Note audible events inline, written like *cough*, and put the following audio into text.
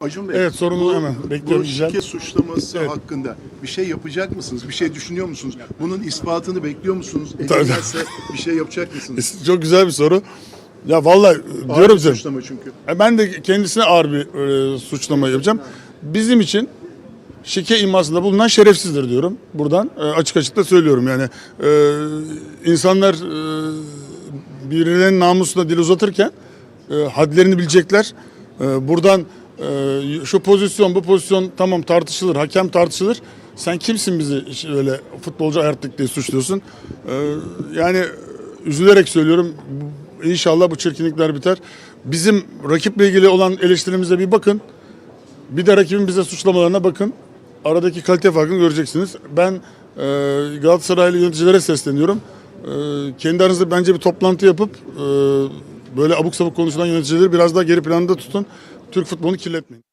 Acun Bey, Evet, sorunu bu, hemen bekliyorum, Bu şike suçlaması Evet. hakkında bir şey yapacak mısınız? Bir şey düşünüyor musunuz? Bunun ispatını bekliyor musunuz? Edilmezse bir şey yapacak mısınız? *laughs* Çok güzel bir soru. Ya vallahi Ağır diyorum size. suçlama çünkü. E, Ben de kendisine ağır bir e, suçlama yapacağım. Bizim için şike imasında bulunan şerefsizdir diyorum. Buradan e, açık açık da söylüyorum yani. E, insanlar e, birilerinin namusuna dil uzatırken e, hadlerini bilecekler. E, buradan şu pozisyon bu pozisyon tamam tartışılır, hakem tartışılır. Sen kimsin bizi öyle futbolcu ayarttık diye suçluyorsun? E, yani üzülerek söylüyorum. İnşallah bu çirkinlikler biter. Bizim rakiple ilgili olan eleştirimize bir bakın. Bir de rakibin bize suçlamalarına bakın. Aradaki kalite farkını göreceksiniz. Ben e, Galatasaraylı yöneticilere sesleniyorum. E, kendi aranızda bence bir toplantı yapıp e, böyle abuk sabuk konuşulan yöneticileri biraz daha geri planda tutun. Türk futbolunu kirletmeyin.